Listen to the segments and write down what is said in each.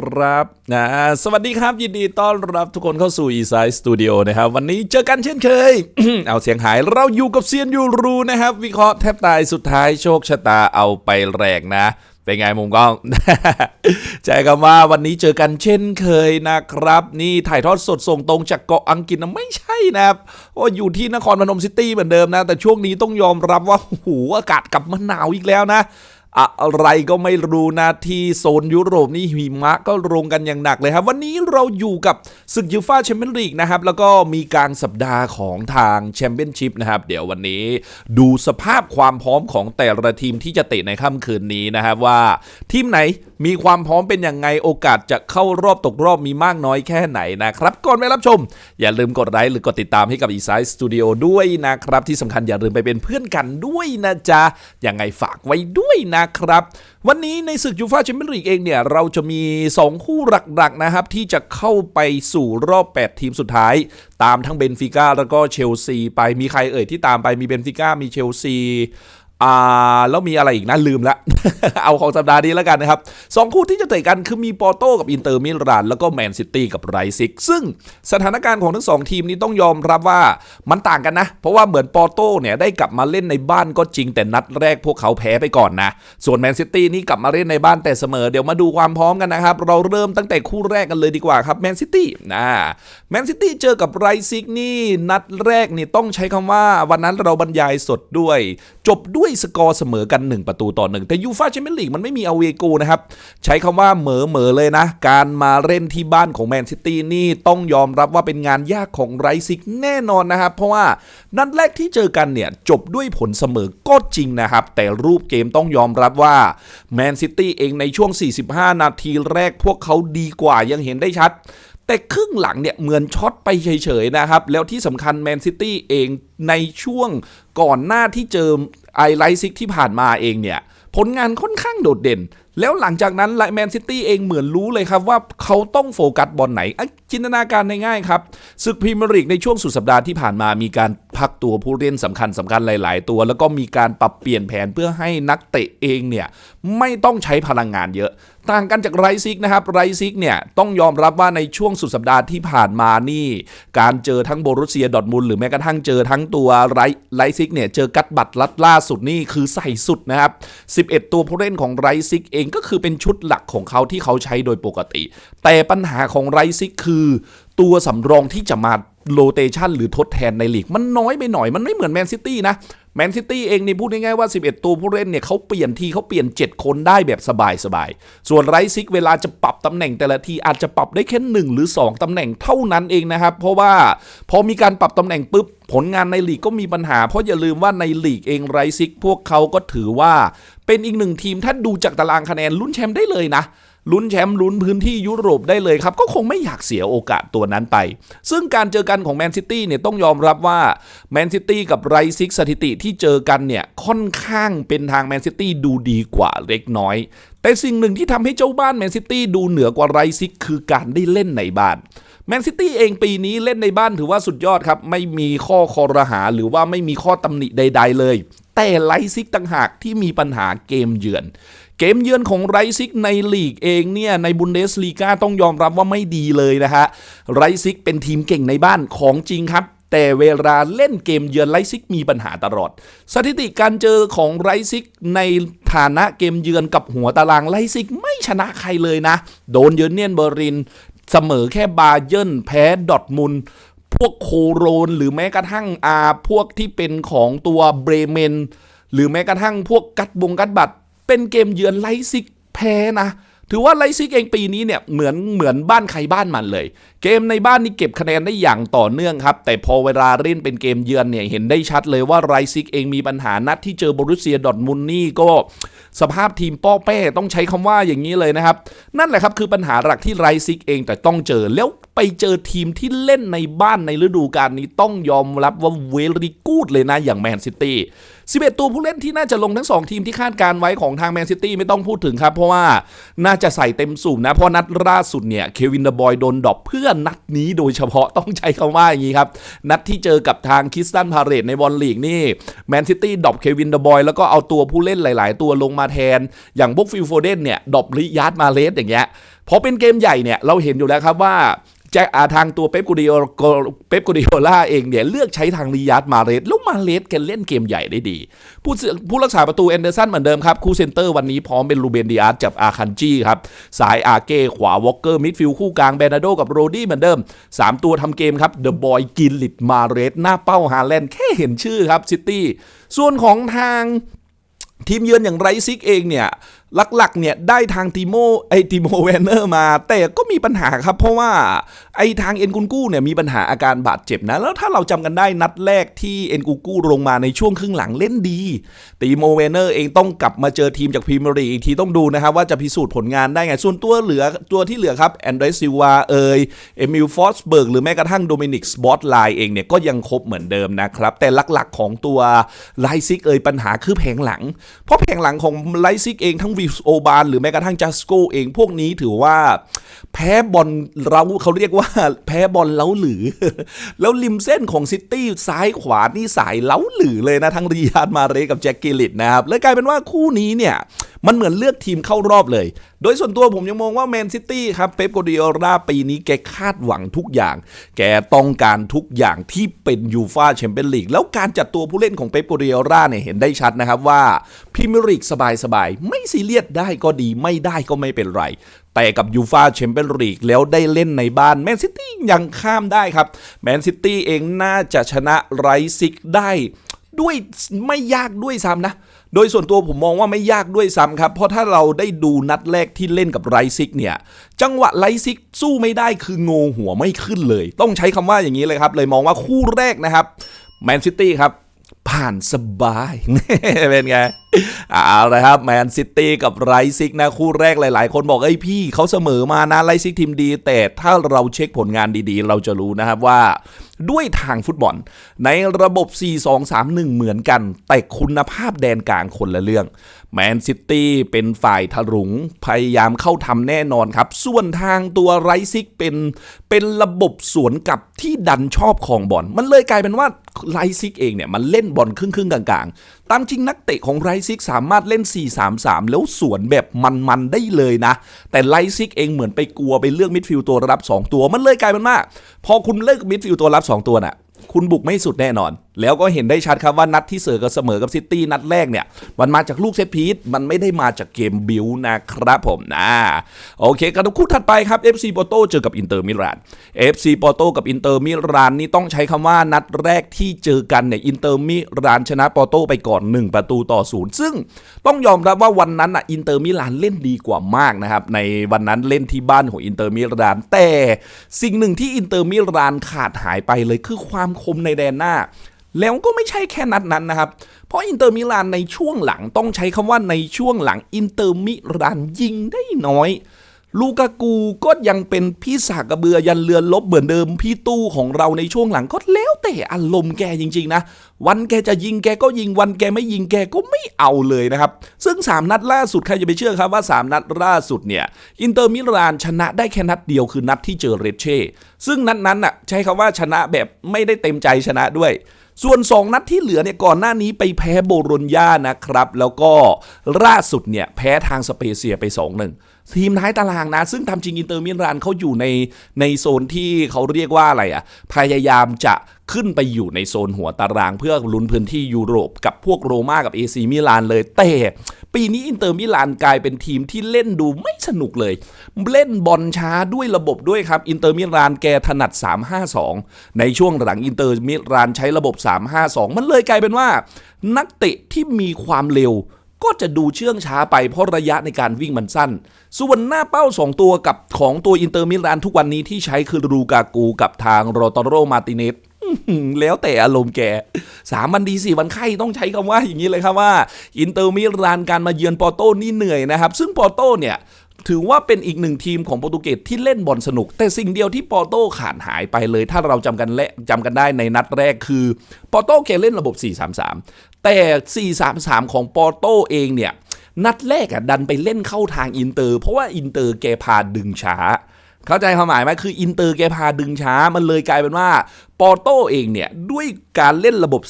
ครับนะสวัสดีครับยินดีต้อนรับทุกคนเข้าสู่ e s i d e Studio นะครับ วันนี้เจอกันเช่นเคย เอาเสียงหายเราอยู่กับเซียนยูรูนะครับ วิเคราะห์แทบตายสุดท้ายโชคชะตาเอาไปแรงนะ เป็นไงมุมกล้อง ใจคำว่าวันนี้เจอกันเช่นเคยนะครับ นี่ถ่ายทอดสดส่งตรงจากเกาะอังกฤษนะไม่ใช่นะครับโอ้อยู่ที่นครพนมซิตี้เหมือนเดิมนะ แต่ช่วงนี้ต้องยอมรับว่าโอ้โหอากาศกลับมาหนาวอีกแล้วนะ อะไรก็ไม่รู้นะที่โซนยุโรปนี่หิมะก็ลงกันอย่างหนักเลยครับ วันนี้เราอยู่กับศึกยูฟ่าแชมเปี้ยนลีกนะครับ แล้วก็มีกลางสัปดาห์ของทางแชมเปี้ยนชิพนะครับ เดี๋ยววันนี้ดูสภาพความพร้อมของแต่ละทีมที่จะเตะในค่ำคืนนี้นะครับว่า ทีมไหนมีความพร้อมเป็นอย่างไงโอกาสจะเข้ารอบตกรอบมีมากน้อยแค่ไหนนะครับ ก่อนไปรับชม อย่าลืมกดไลค์หรือกดติดตามให้กับ e s i d e Studio ด้วยนะครับที่สำคัญอย่าลืมไปเป็นเพื่อนกันด้วยนะจ๊ะยังไงฝากไว้ด้วยนะครับ วันนี้ในศึกยูฟ่าแชมเปี้ยนลีกเองเนี่ย เราจะมี 2 คู่หลักๆนะครับ ที่จะเข้าไปสู่รอบ 8 ทีมสุดท้าย ตามทั้งเบนฟิก้าแล้วก็เชลซีไปมีใครเอ่ยที่ตามไปมีเบนฟิก้ามีเชลซี อ่าแล้วมีอะไรอีกนะลืมละ เอาของสัปดาห์นี้แล้วกันนะครับสองคู่ที่จะเตะกันคือมีปอร์โตกับอินเตอร์มิลานแล้วก็แมนซิตี้กับไรซิก ซึ่งสถานการณ์ของทั้งสองทีมนี้ต้องยอมรับว่ามันต่างกันนะ เพราะว่าเหมือนปอร์โตเนี่ยได้กลับมาเล่นในบ้านก็จริงแต่นัดแรกพวกเขาแพ้ไปก่อนนะ ส่วนแมนซิตี้นี่กลับมาเล่นในบ้านแต่เสมอ เดี๋ยวมาดูความพร้อมกันนะครับ เราเริ่มตั้งแต่คู่แรกกันเลยดีกว่าครับแมนซิตี้นะแมนซิตี้เจอกับไรซิกนี่นัดแรกนี่ต้องใช้คำว่าวันนั้นเราบรรยายสดด้วย จบด้วยสกอร์เสมอกัน 1 ประตูต่อหนึ่งแต่ยูฟาแชมเปี้ยนลีกมันไม่มีอเวโกนะครับ ใช้คำว่าเหมอเหมอเลยนะ การมาเล่นที่บ้านของแมนซิตี้นี่ต้องยอมรับว่าเป็นงานยากของไรซิกแน่นอนนะครับ เพราะว่านัดแรกที่เจอกันเนี่ย จบด้วยผลเสมอก็จริงนะครับ แต่รูปเกมต้องยอมรับว่าแมนซิตี้เองในช่วง 45 นาทีแรกพวกเขาดีกว่ายังเห็นได้ชัดแต่ครึ่งหลังเนี่ยเหมือนช็อตไปเฉยๆนะครับ แล้วที่สำคัญแมนซิตี้เองในช่วงก่อนหน้าที่เจอ ไอไลซิกที่ผ่านมาเองเนี่ย ผลงานค่อนข้างโดดเด่น แล้วหลังจากนั้นแมนซิตี้เองเหมือนรู้เลยครับว่าเขาต้องโฟกัสบอลไหน จินตนาการง่ายๆครับศึกพรีเมียร์ลีกในช่วงสุดสัปดาห์ที่ผ่านมามีการพักตัวผู้เล่นสำคัญสำคัญหลาย ๆ ตัว แล้วก็มีการปรับเปลี่ยนแผนเพื่อให้นักเตะเองเนี่ยไม่ต้องใช้พลังงานเยอะ ต่างกันจากไรซิกนะครับไรซิกเนี่ยต้องยอมรับว่าในช่วงสุดสัปดาห์ที่ผ่านมานี่ การเจอทั้งโบรุสเซียดอทมุนด์หรือแม้กระทั่งเจอทั้งตัวไรไรซิกเนี่ยเจอกัดบัตรลัดล่าสุดนี่คือใส่สุดนะครับ11 ตัวผู้เล่นของไรซิกเองก็คือเป็นชุดหลักของเขาที่เขาใช้โดยปกติ แต่ปัญหาของไรซิกคือ ตัวสำรองที่จะมาโลเตชันหรือทดแทนในลีก มันน้อยไปหน่อยมันไม่เหมือนแมนซิตี้นะแมนซิตี้เองนี่พูดง่ายๆว่า 11 ตัวผู้เล่นเนี่ยเขาเปลี่ยนทีเขาเปลี่ยน 7 คนได้แบบสบายๆ ส่วนไรซิกเวลาจะปรับตำแหน่งแต่ละทีอาจจะปรับได้แค่ 1 หรือ 2 ตำแหน่งเท่านั้นเองนะครับ เพราะว่าพอมีการปรับตำแหน่งปุ๊บ ผลงานในลีกก็มีปัญหา เพราะอย่าลืมว่าในลีกเองไรซิกพวกเขาก็ถือว่า เป็นอีกหนึ่งทีมถ้าดูจากตารางคะแนนลุ้นแชมป์ได้เลยนะลุ้นแชมป์ลุ้นพื้นที่ยุโรปได้เลยครับ ก็คงไม่อยากเสียโอกาสตัวนั้นไป ซึ่งการเจอกันของแมนซิตี้เนี่ยต้องยอมรับว่าแมนซิตี้กับไรซิกสถิติที่เจอกันเนี่ยค่อนข้างเป็นทางแมนซิตี้ดูดีกว่าเล็กน้อย แต่สิ่งหนึ่งที่ทำให้เจ้าบ้านแมนซิตี้ดูเหนือกว่าไรซิกคือการได้เล่นในบ้าน มนซิตี้เองปีนี้เล่นในบ้านถือว่าสุดยอดครับ ไม่มีข้อคอรหาหรือว่าไม่มีข้อตำหนิใด ๆ เลย แต่ไลซิกต่างหากที่มีปัญหาเกมเยือนเกมเยือนของไรซิกในลีกเองเนี่ยในบุนเดสลีกาต้องยอมรับว่าไม่ดีเลยนะฮะไรซิกเป็นทีมเก่งในบ้านของจริงครับ แต่เวลาเล่นเกมเยือนไรซิกมีปัญหาตลอด สถิติการเจอของไรซิกในฐานะเกมเยือนกับหัวตารางไรซิกไม่ชนะใครเลยนะ โดนเยือนเนียนเบอร์ริน เสมอแค่บาเยิร์นแพ้ดอทมุนพวกโคโรนหรือแม้กระทั่งอาพวกที่เป็นของตัวเบรเมน หรือแม้กระทั่งพวกกัดบงกัดบัตรเป็นเกมเยือนไลซิกแพ้นะ ถือว่าไลซิกเองปีนี้เนี่ยเหมือนเหมือนบ้านใครบ้านมันเลย เกมในบ้านนี่เก็บคะแนนได้อย่างต่อเนื่องครับ แต่พอเวลาเล่นเป็นเกมเยือนเนี่ยเห็นได้ชัดเลยว่าไรซิกเองมีปัญหานัดที่เจอบรุสเซียดอทมุนนี่ก็สภาพทีมป้อแป้ต้องใช้คำว่าอย่างนี้เลยนะครับ นั่นแหละครับคือปัญหาหลักที่ไรซิกเองแต่ต้องเจอแล้วไปเจอทีมที่เล่นในบ้านในฤดูกาลนี้ต้องยอมรับว่าเวลีกูดเลยนะอย่างแมนซิตี้11 ตัวผู้เล่นที่น่าจะลงทั้ง 2 ทีมที่คาดการไว้ของทางแมนซิตี้ไม่ต้องพูดถึงครับ เพราะว่าน่าจะใส่เต็มสูบนะ เพราะนัดล่าสุดเนี่ยเควินเดบอยโดนดรอปเพื่อนัดนี้โดยเฉพาะต้องใช้คำว่าอย่างนี้ครับ นัดที่เจอกับทางคิสตันพาเรตในบอลลีกนี่แมนซิตี้ดรอปเควินเดบอยแล้วก็เอาตัวผู้เล่นหลาย ๆ ตัวลงมาแทน อย่างบุกฟิลโฟเดนเนี่ยดรอปริยาร์ดมาเลสอย่างเงี้ยพพอเป็นเกมใหญ่เนี่ยเราเห็นอยู่แล้วครับว่า แจ็คอาทางตัวเป๊ปกูดิโอเป๊ปกูดิโอล่าเองเนี่ยเลือกใช้ทางริยาดมาเรสแล้วมาเรสแกเล่นเกมใหญ่ได้ดี ผู้ผู้รักษาประตูแอนเดอร์สันเหมือนเดิมครับ คู่เซนเตอร์วันนี้พร้อมเป็นลูเบนดิอาร์จับอาคันจี้ครับ สายอาเก้ขวาวอลเกอร์มิดฟิลด์คู่กลางแบนาโดกับโรดี้เหมือนเดิม 3 ตัวทำเกมครับเดอะบอยกินลิตมาเรสหน้าเป้าฮาแลนด์แค่เห็นชื่อครับซิตี้ส่วนของทางทีมเยือนอย่างไรซิกเองเนี่ย หลักๆเนี่ยได้ทางติโมไอติโมเวนเนอร์มา แต่ก็มีปัญหาครับ เพราะว่าไอทางเอ็นกุนกู้เนี่ยมีปัญหาอาการบาดเจ็บนะ แล้วถ้าเราจำกันได้นัดแรกที่เอ็นกุนกู้ลงมาในช่วงครึ่งหลังเล่นดีติโมเวนเนอร์เองต้องกลับมาเจอทีมจากพรีเมียร์ลีกอีกทีต้องดูนะครับว่าจะพิสูจน์ผลงานได้ไง ส่วนตัวเหลือตัวที่เหลือครับแอนเดรซิวาเอยเอมิลฟอสเบิร์กหรือแม้กระทั่งโดมินิกสบอตไลน์เองเนี่ยก็ยังครบเหมือนเดิมนะครับแต่หลักๆของตัวไลซิกเอยปัญหาคือแผงหลัง เพราะแผงหลังของไลซิกเองทั้งวีโอบานหรือแม้กระทั่งจัสโกเองพวกนี้ถือว่า แพ้บอลเราเขาเรียกว่า แพ้บอลเล้าหรือ แล้วริมเส้นของซิตี้ซ้ายขวานี่สายเล้าหรือเลยนะทั้งริยาดมาเรกับแจ็คกิลิตนะครับเลยกลายเป็นว่าคู่นี้เนี่ย มันเหมือนเลือกทีมเข้ารอบเลย โดยส่วนตัวผมยังมองว่าแมนซิตี้ครับเป๊ปโกดิโอราปีนี้แกคาดหวังทุกอย่าง แกต้องการทุกอย่างที่เป็นยูฟาแชมเปี้ยนลีกแล้วการจัดตัวผู้เล่นของเป๊ปโกดิโอราเนี่ยเห็นได้ชัดนะครับว่าพรีเมียร์ลีกสบายๆไม่ซีเรียสได้ก็ดีไม่ได้ก็ไม่เป็นไรแต่กับยูฟาแชมเปี้ยนลีกแล้วได้เล่นในบ้านแมนซิตี้ยังข้ามได้ครับแมนซิตี้เองน่าจะชนะไรซิกได้ด้วยไม่ยากด้วยซ้ำนะ โดยส่วนตัวผมมองว่าไม่ยากด้วยซ้ำครับ เพราะถ้าเราได้ดูนัดแรกที่เล่นกับไรซิกเนี่ย จังหวะไรซิกสู้ไม่ได้คืองงหัวไม่ขึ้นเลย ต้องใช้คำว่าอย่างนี้เลยครับ เลยมองว่าคู่แรกนะครับแมนซิตี้ครับ ผ่านสบาย เป็นไง เอาละครับแมนซิตี้กับไรซิกนะ คู่แรกหลาย ๆ คนบอก เอ้ยพี่เขาเสมอมานะไรซิกทีมดี แต่ถ้าเราเช็คผลงานดีๆ เราจะรู้นะครับว่าด้วยทางฟุตบอล ในระบบ 4-2-3-1 เหมือนกัน แต่คุณภาพแดนกลางคนละเรื่องแมนซิตี้เป็นฝ่ายถลุง พยายามเข้าทำแน่นอนครับ ส่วนทางตัวไรซิกเป็น เป็นระบบสวนกับที่ดันชอบของบอลมันเลยกลายเป็นว่าไรซิกเองเนี่ย มันเล่นบอลครึ่งๆกลางๆ ตามจริงนักเตะของไรซิกสามารถเล่น 4-3-3 แล้วสวนแบบมันๆได้เลยนะ แต่ไรซิกเองเหมือนไปกลัวไปเลือกมิดฟิลด์ตัวรับ 2 ตัวมันเลยกลายเป็นว่าพอคุณเลือกมิดฟิลด์ตัวรับ 2 ตัวน่ะ คุณบุกไม่สุดแน่นอนแล้วก็เห็นได้ชัดครับว่านัดที่เสือกับเสมอกับซิตี้นัดแรกเนี่ย มันมาจากลูกเซตพีทมันไม่ได้มาจากเกมบิวนะครับผมนะโอเคกันคู่ถัดไปครับ FC โปโตเจอกับอินเตอร์มิลาน FC โปโตกับอินเตอร์มิลานนี่ต้องใช้คำว่านัดแรกที่เจอกันเนี่ยอินเตอร์มิลานชนะโปโตไปก่อน 1 ประตูต่อศูนย์ซึ่งต้องยอมรับว่าวันนั้นอะอินเตอร์มิลานเล่นดีกว่ามากนะครับในวันนั้นเล่นที่บ้านของอินเตอร์มิลานแต่สิ่งหนึ่งที่อินเตอร์มิลานขาดหายไปเลยคือความคมในแดนหน้า แล้วก็ไม่ใช่แค่นัดนั้นนะครับ เพราะอินเตอร์มิลานในช่วงหลังต้องใช้คำว่าในช่วงหลังอินเตอร์มิลานยิงได้น้อย ลูกากูก็ยังเป็นพี่สากกระเบือยันเรือนลบเหมือนเดิม พี่ตู้ของเราในช่วงหลังก็แล้วแต่อารมณ์แกจริง ๆ นะ วันแกจะยิงแกก็ยิงวันแกไม่ยิงแกก็ไม่เอาเลยนะครับ ซึ่ง 3 นัดล่าสุดใครจะไปเชื่อครับว่า 3 นัดล่าสุดเนี่ยอินเตอร์มิลานชนะได้แค่นัดเดียวคือนัดที่เจอเรเช่ซึ่งนัดนั้นน่ะใช้คำว่าชนะแบบไม่ได้เต็มใจชนะด้วย ส่วน 2 นัดที่เหลือเนี่ยก่อนหน้านี้ไปแพ้โบโรญญานะครับ แล้วก็ล่าสุดเนี่ยแพ้ทางสเปเซียไป2-1 ทีมท้ายตารางนะ ซึ่งทำจริงอินเตอร์มิลานเขาอยู่ในในโซนที่เขาเรียกว่าอะไรอะ่ะ พยายามจะขึ้นไปอยู่ในโซนหัวตารางเพื่อลุ้นพื้นที่ยุโรปกับพวกโรม่ากับเอซีมิลานเลย แต่ปีนี้อินเตอร์มิลานกลายเป็นทีมที่เล่นดูไม่สนุกเลย เล่นบอลช้าด้วยระบบด้วยครับ อินเตอร์มิลานแกถนัด 3-5-2 ในช่วงหลังอินเตอร์มิลานใช้ระบบ 3-5-2 มันเลยกลายเป็นว่า นักเตะที่มีความเร็ว ก็จะดูเชื่องช้าไปเพราะระยะในการวิ่งมันสั้น ส่วนหน้าเป้า 2 ตัวกับของตัวอินเตอร์มิลานทุกวันนี้ที่ใช้คือรูกากูกับทางโรตาโรมาติเนสแล้วแต่อารมณ์แกสามวันดีสี่วันไข้ต้องใช้คำว่าอย่างนี้เลยครับว่า อินเตอร์มิลานการมาเยือนปอร์โต้นี่เหนื่อยนะครับ ซึ่งปอร์โต้เนี่ยถือว่าเป็นอีกหนึ่งทีมของโปรตุเกสที่เล่นบอลสนุก แต่สิ่งเดียวที่ปอร์โต้ขาดหายไปเลย ถ้าเราจำกันและจำกันได้ในนัดแรกคือ ปอร์โต้แกเล่นระบบ 4-3-3 แต่ 4-3-3 ของปอร์โต้เองเนี่ย นัดแรกอะดันไปเล่นเข้าทางอินเตอร์ เพราะว่าอินเตอร์แกพาดึงช้า เข้าใจความหมายไหมคืออินเตอร์แกพาดึงช้า มันเลยกลายเป็นว่าปอร์โตเองเนี่ย ด้วยการเล่นระบบ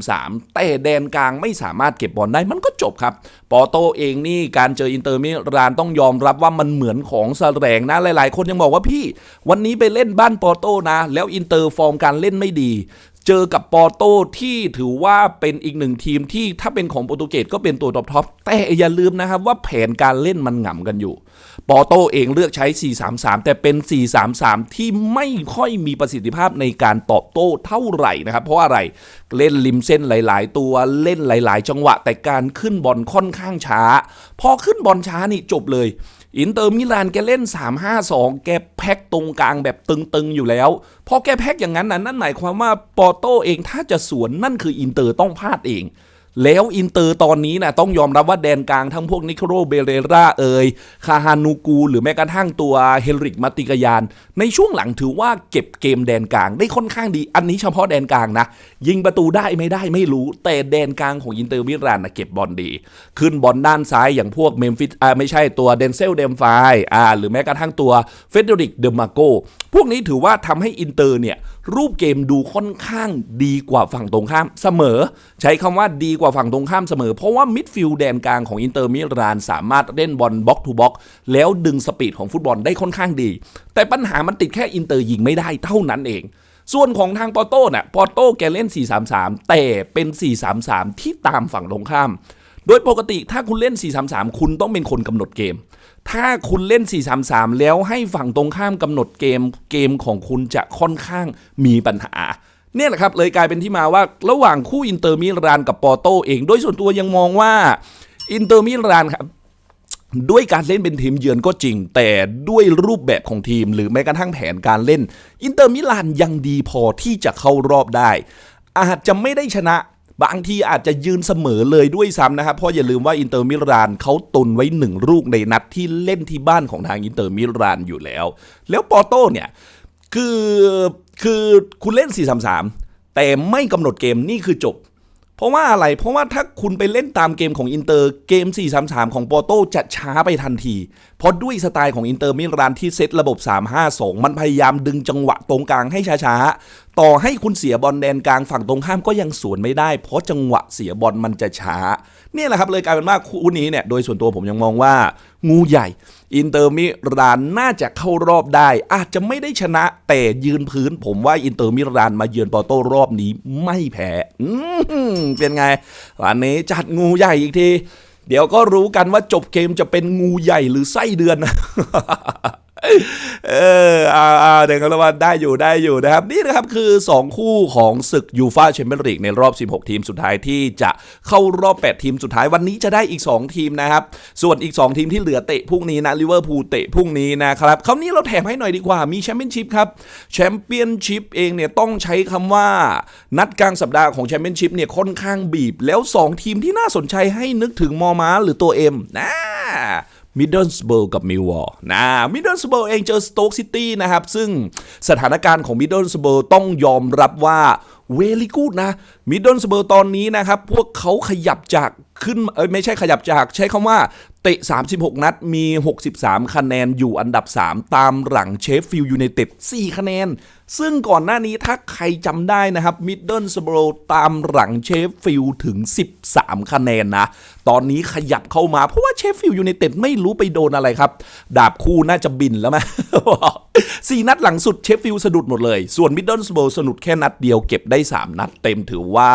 4-3-3 แต่แดนกลางไม่สามารถเก็บบอลได้มันก็จบครับ ปอร์โตเองนี่การเจออินเตอร์มิลานต้องยอมรับว่ามันเหมือนของแสลงนะ หลาย ๆ คนยังบอกว่าพี่ วันนี้ไปเล่นบ้านปอร์โตนะ แล้วอินเตอร์ฟอร์มการเล่นไม่ดี เจอกับปอร์โตที่ถือว่าเป็นอีกหนึ่งทีมที่ถ้าเป็นของโปรตุเกสก็เป็นตัวท็อปทอปแต่อย่าลืมนะครับว่าแผนการเล่นมันหง่ำกันอยู่ ปอร์โตเองเลือกใช้ 4-3-3 แต่เป็น 4-3-3 ที่ไม่ค่อยมีประสิทธิภาพในการตอบโต้เท่าไหร่นะครับ เพราะอะไรเล่นริมเส้นหลาย ๆ ตัวเล่นหลาย ๆ จังหวะ แต่การขึ้นบอลค่อนข้างช้า พอขึ้นบอลช้านี่จบเลย อินเตอร์มิลานแกเล่น 3-5-2 แกแพ็กตรงกลางแบบตึงๆอยู่แล้วพอแกแพ็กอย่างนั้นนะนั่นหมายความว่าปอร์โตเองถ้าจะสวนนั่นคืออินเตอร์ต้องพลาดเอง แล้วอินเตอร์ตอนนี้นะต้องยอมรับว่าแดนกลางทั้งพวกนิโคโรเบเรราเอยคาฮานูกู หรือแม้กระทั่งตัวเฮนริกมาติกยาน ในช่วงหลังถือว่าเก็บเกมแดนกลางได้ค่อนข้างดี อันนี้เฉพาะแดนกลางนะ ยิงประตูได้ไม่ได้ไม่รู้ แต่แดนกลางของอินเตอร์มิลานนะเก็บบอลดี ขึ้นบอลด้านซ้ายอย่างพวกเมมฟิสอ่าไม่ใช่ตัวเดนเซลเดมไฟอ่าหรือแม้กระทั่งตัวเฟเดริกเดมาโกพวกนี้ถือว่าทำให้อินเตอร์เนี่ย รูปเกมดูค่อนข้างดีกว่าฝั่งตรงข้ามเสมอ ใช้คำว่าดีกว่าฝั่งตรงข้ามเสมอ เพราะว่ามิดฟิลด์แดนกลางของอินเตอร์มิลานสามารถเล่นบอลบ็อกทูบ็อกแล้วดึงสปีดของฟุตบอลได้ค่อนข้างดี แต่ปัญหามันติดแค่อินเตอร์ยิงไม่ได้เท่านั้นเองส่วนของทางปอร์โต้เนี่ยปอร์โต้แกเล่น 4-3-3 แต่เป็น 4-3-3 ที่ตามฝั่งตรงข้าม โดยปกติถ้าคุณเล่น 4-3-3 คุณต้องเป็นคนกำหนดเกม ถ้าคุณเล่น 4-3-3 แล้วให้ฝั่งตรงข้ามกำหนดเกมเกมของคุณจะค่อนข้างมีปัญหาเนี่ยแหละครับเลยกลายเป็นที่มาว่าระหว่างคู่อินเตอร์มิลานกับปอร์โตเอง โดยส่วนตัวยังมองว่าอินเตอร์มิลานครับด้วยการเล่นเป็นทีมเยือนก็จริง แต่ด้วยรูปแบบของทีม หรือแม้กระทั่งแผนการเล่น อินเตอร์มิลานยังดีพอที่จะเข้ารอบได้ อาจจะไม่ได้ชนะ บางทีอาจจะยืนเสมอเลยด้วยซ้ำนะครับ เพราะอย่าลืมว่าอินเตอร์มิลานเขาตุนไว้หนึ่งลูกในนัดที่เล่นที่บ้านของทางอินเตอร์มิลานอยู่แล้ว แล้วปอร์โต้เนี่ยคือคือคุณเล่น 4-3-3 แต่ไม่กำหนดเกมนี่คือจบ เพราะว่าอะไร เพราะว่าถ้าคุณไปเล่นตามเกมของอินเตอร์เกม 4-3-3 ของปอร์โตจะช้าไปทันที เพราะด้วยสไตล์ของอินเตอร์มิลานที่เซตระบบ 3-5-2 มันพยายามดึงจังหวะตรงกลางให้ช้าๆ ต่อให้คุณเสียบอลแดนกลางฝั่งตรงข้ามก็ยังสวนไม่ได้ เพราะจังหวะเสียบอลมันจะช้า เนี่ยแหละครับเลยกลายเป็นว่าคู่นี้เนี่ยโดยส่วนตัวผมยังมองว่า งูใหญ่ อินเตอร์มิลานน่าจะเข้ารอบได้ อาจจะไม่ได้ชนะแต่ยืนพื้น ผมว่าอินเตอร์มิลานมาเยือนปอร์โตรอบนี้ไม่แพ้เป็นไงวันนี้จัดงูใหญ่อีกที เดี๋ยวก็รู้กันว่าจบเกมจะเป็นงูใหญ่หรือไส้เดือนนะ เอออ่าอ่าเดี๋ยวกันละวันได้อยู่ได้อยู่นะครับ นี่นะครับคือ 2 คู่ของศึกยูฟาแชมเปี้ยนลีกในรอบ 16 ทีมสุดท้ายที่จะเข้ารอบ 8 ทีมสุดท้ายวันนี้จะได้อีก 2 ทีมนะครับ ส่วนอีก 2 ทีมที่เหลือเตะพรุ่งนี้นะลิเวอร์พูลเตะพรุ่งนี้นะครับคราวนี้เราแถมให้หน่อยดีกว่ามีแชมเปี้ยนชิพครับแชมเปี้ยนชิพเองเนี่ยต้องใช้คำว่านัดกลางสัปดาห์ของแชมเปี้ยนชิพเนี่ยค่อนข้างบีบ แล้ว 2 ทีมที่น่าสนใจให้นึกถึงมอม้าหรือตัวเอ็มนะ มิดเดิลสเบิร์กับมิลวอร์นะมิดเดิลสเบิร์เองเจอสโต๊กซิตี้นะครับ ซึ่งสถานการณ์ของมิดเดิลสเบิร์ต้องยอมรับว่าเวลี่กูดนะมิดเดิลสเบิร์ตอนนี้นะครับ พวกเขาขยับจากขึ้นเอ้ยไม่ใช่ขยับจาก ใช้คำว่าเตะ 36 นัดมี 63 คะแนนอยู่อันดับ 3 ตามหลังเชฟฟิลด์ยูไนเต็ด4คะแนน ซึ่งก่อนหน้านี้ถ้าใครจำได้นะครับมิดเดิลสเบรตามหลังเชฟฟิลด์ถึง 13 คะแนนนะ ตอนนี้ขยับเข้ามาเพราะว่าเชฟฟิลด์ยูไนเต็ดไม่รู้ไปโดนอะไรครับ ดาบคู่น่าจะบินแล้วไหมสี่นัดหลังสุดเชฟฟิลด์สะดุดหมดเลย ส่วนมิดเดิลสเบรสะดุดแค่นัดเดียวเก็บได้ 3 นัดเต็มถือว่า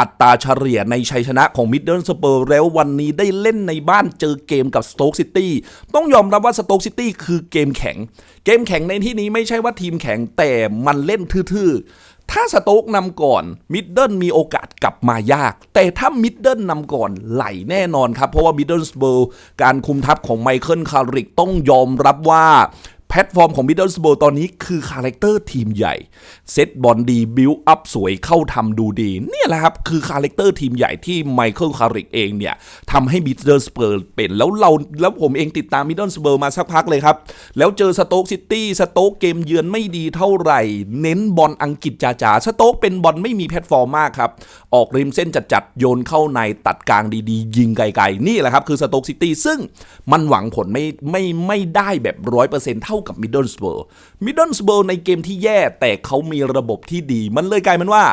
อัตราเฉลี่ยในชัยชนะของมิดเดิลสเบรแล้ววันนี้ได้เล่นในบ้านเจอเกมกับสโต๊กซิตี้ต้องยอมรับว่าสโต๊กซิตี้คือเกมแข็ง เกมแข็งในที่นี้ไม่ใช่ว่าทีมแข็งแต่มันเล่นทื่อๆ ถ้าสโต๊กนำก่อนมิดเดิลมีโอกาสกลับมายาก แต่ถ้ามิดเดิลนำก่อนไหลแน่นอนครับ เพราะว่ามิดเดิลสเบิร์การคุมทัพของไมเคิลคาริกต้องยอมรับว่า แพลตฟอร์มของมิดเดิลสโบตอนนี้คือคาแรคเตอร์ทีมใหญ่ เซตบอลดี บิลอัพสวยเข้าทำดูดี เนี่ยแหละครับ คือคาแรคเตอร์ทีมใหญ่ที่ไมเคิลคาริกเองเนี่ยทำให้มิดเดิลสเปอร์เป็น แล้วเราแล้วผมเองติดตามมิดเดิลสเปอร์มาสักพักเลยครับ แล้วเจอสโต๊กซิตี้สโต๊กเกมเยือนไม่ดีเท่าไหร่ เน้นบอลอังกฤษจ๋าๆสโต๊กเป็นบอลไม่มีแพลตฟอร์มมากครับออกริมเส้นจัดๆโยนเข้าในตัดกลางดีๆ ยิงไกลๆนี่แหละครับคือสโต๊กซิตี้ซึ่งมันหวังผลไม่ไม่ไม่ได้แบบร้อยเปอร์เซ็นต์เท่ากับมิดเดิลสเบอร์มิดเดิลสเบอร์ในเกมที่แย่แต่เขามีระบบที่ดี มันเลยกลายเป็นว่า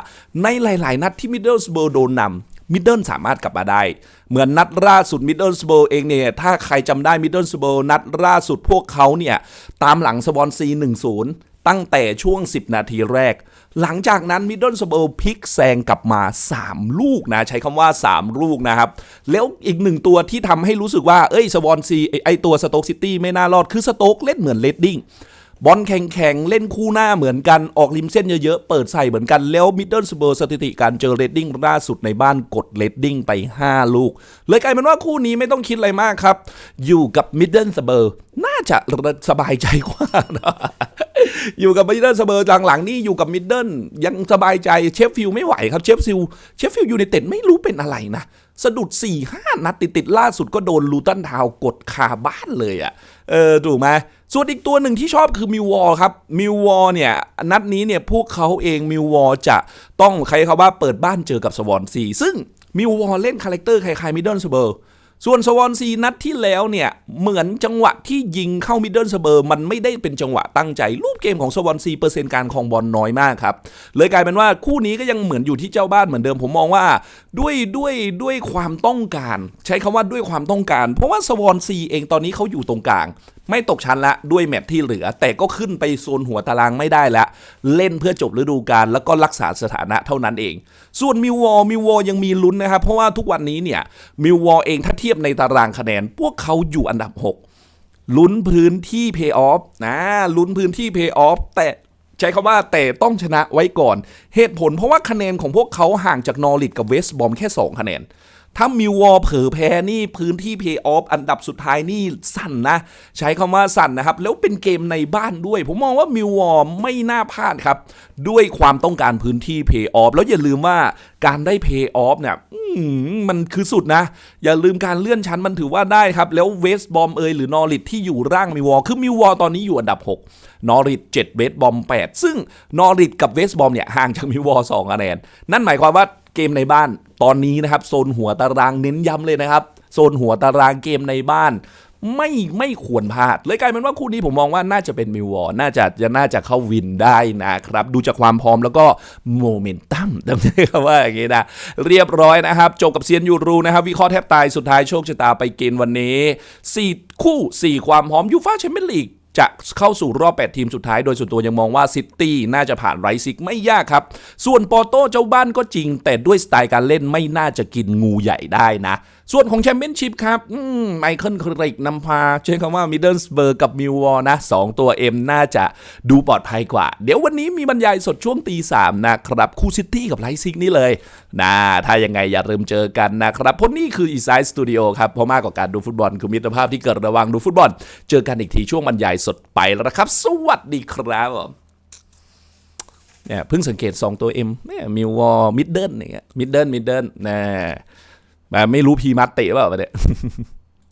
ในหลาย ๆ นัดที่มิดเดิลสเบอร์โดนนำมิดเดิลสามารถกลับมาได้ เหมือนนัดล่าสุดมิดเดิลสเบอร์เองเนี่ย ถ้าใครจำได้มิดเดิลสเบอร์นัดล่าสุดพวกเขาเนี่ย ตามหลังสวอนซี 1-0 ตั้งแต่ช่วง 10 นาทีแรก หลังจากนั้นมิดเดิลสเบิร์พลิกแซงกลับมา 3 ลูกนะ ใช้คำว่า 3 ลูกนะครับ แล้วอีกหนึ่งตัวที่ทำให้รู้สึกว่า เอ้ยสวอนซีไอตัวสโต๊กซิตี้ไม่น่ารอดคือสโต๊กเล่นเหมือนเลดดิ้ง บอลแข่งๆ เล่นคู่หน้าเหมือนกันออกริมเส้นเยอะๆ เปิดใส่เหมือนกันแล้วมิดเดิลสเบอร์สถิติการเจอเรดดิ้งล่าสุดในบ้านกดเรดดิ้งไป 5 ลูก เลยกลายเป็นว่าคู่นี้ไม่ต้องคิดอะไรมากครับ อยู่กับมิดเดิลสเบอร์น่าจะสบายใจกว่านะอยู่กับมิดเดิลสเบอร์หลังๆนี่อยู่กับมิดเดิลยังสบายใจเชฟฟิลไม่ไหวครับเชฟฟิลเชฟฟิลยูไนเต็ดไม่รู้เป็นอะไรนะ สะดุด4 5นัดติดๆล่าสุดก็โดนลูตันทาวกดคาบ้านเลยอะ่ะ เออถูกไหมส่วนอีกตัวหนึ่งที่ชอบคือมิววอลครับมิววอลเนี่ย นัดนี้เนี่ยพวกเขาเองมิววอลจะต้องใครเขาว่าเปิดบ้านเจอกับสวอนซีซึ่งมิววอลเล่นคาแรคเตอร์คล้ายๆมิดเดิลสเบอร์ ส่วนสวอนซีนัดที่แล้วเนี่ยเหมือนจังหวะที่ยิงเข้ามิดเดิลสเบอร์มันไม่ได้เป็นจังหวะตั้งใจ รูปเกมของสวอนซีเปอร์เซ็นต์การครองบอลน้อยมากครับ เลยกลายเป็นว่าคู่นี้ก็ยังเหมือนอยู่ที่เจ้าบ้านเหมือนเดิมผมมองว่าด้วยด้วยด้วยความต้องการ ใช้คำว่าด้วยความต้องการ เพราะว่าสวอนซีเองตอนนี้เขาอยู่ตรงกลาง ไม่ตกชั้นละด้วยแมตช์ที่เหลือ แต่ก็ขึ้นไปโซนหัวตารางไม่ได้ละ เล่นเพื่อจบฤดูกาลแล้วก็รักษาสถานะเท่านั้นเอง ส่วนมิววอลมิววอลยังมีลุ้นนะครับ เพราะว่าทุกวันนี้เนี่ยมิววอลเองถ้าเทียบในตารางคะแนน พวกเขาอยู่อันดับ 6 ลุ้นพื้นที่เพย์ออฟนะลุ้นพื้นที่เพย์ออฟแต่ใช้คำว่าแต่ต้องชนะไว้ก่อน เหตุผลเพราะว่าคะแนนของพวกเขาห่างจากนอริทกับเวสต์บอมแค่ 2 คะแนน ถ้ามิววอลเผลอแพ้นี่พื้นที่เพย์ออฟอันดับสุดท้ายนี่สั่นนะ ใช้คำว่าสั่นนะครับ แล้วเป็นเกมในบ้านด้วย ผมมองว่ามิววอลไม่น่าพลาดครับ ด้วยความต้องการพื้นที่เพย์ออฟแล้วอย่าลืมว่าการได้เพย์ออฟเนี่ยมันคือสุดนะ อย่าลืมการเลื่อนชั้นมันถือว่าได้ครับ แล้วเวสบอมเอยหรือนอริทที่อยู่ร่างมิววอลคือมิววอลตอนนี้อยู่อันดับ 6 นอริท7เวสบอม8ซึ่งนอริทกับเวสบอมเนี่ยห่างจากมิววอล2คะแนนนั่นหมายความว่า เกมในบ้าน ตอนนี้นะครับโซนหัวตารางเน้นย้ำเลยนะครับ โซนหัวตารางเกมในบ้านไม่ไม่ควรพลาด เลยกลายเป็นว่าคู่นี้ผมมองว่าน่าจะเป็นมิววอลน่าจะจะน่าจะเข้าวินได้นะครับ ดูจากความพร้อมแล้วก็โมเมนตัมจำได้คำว่าอย่างงี้นะ เรียบร้อยนะครับ จบกับเซียนยูรูนะครับ วิเคราะห์แทบตายสุดท้ายโชคชะตาไปเกณฑ์วันนี้ 4 คู่ 4 ความพร้อมยูฟ่าแชมเปี้ยนลีก จะเข้าสู่รอบ 8 ทีมสุดท้าย โดยส่วนตัวยังมองว่าซิตี้น่าจะผ่านไรซิกไม่ยากครับ ส่วนปอร์โต้เจ้าบ้านก็จริง แต่ด้วยสไตล์การเล่นไม่น่าจะกินงูใหญ่ได้นะ ส่วนของแชมเปี้ยนชิพครับอืมไมเคิลคริกนำพาใช้คำว่ามิดเดิลสเบอร์กับมิววอลนะ2ตัวเอ็มน่าจะดูปลอดภัยกว่า เดี๋ยววันนี้มีบรรยายสดช่วงตีสามนะครับคู่ซิตี้กับไรซิกนี่เลยนะถ้ายังไงอย่าลืมเจอกันนะครับเพราะนี่คืออีไซส์สตูดิโอครับเพราะมากกว่าการดูฟุตบอลคือมิตรภาพที่เกิดระหว่างดูฟุตบอล เจอกันอีกทีช่วงบรรยายสดไปแล้วนะครับ สวัสดีครับเนี่ยเพิ่งสังเกต 2 ตัว M เนี่ยมิววอลมิดเดิลเนี่ยมิดเดิลมิดเดิลนะแบบไม่รู้พีมัตเตะเปล่าปะเนี่ย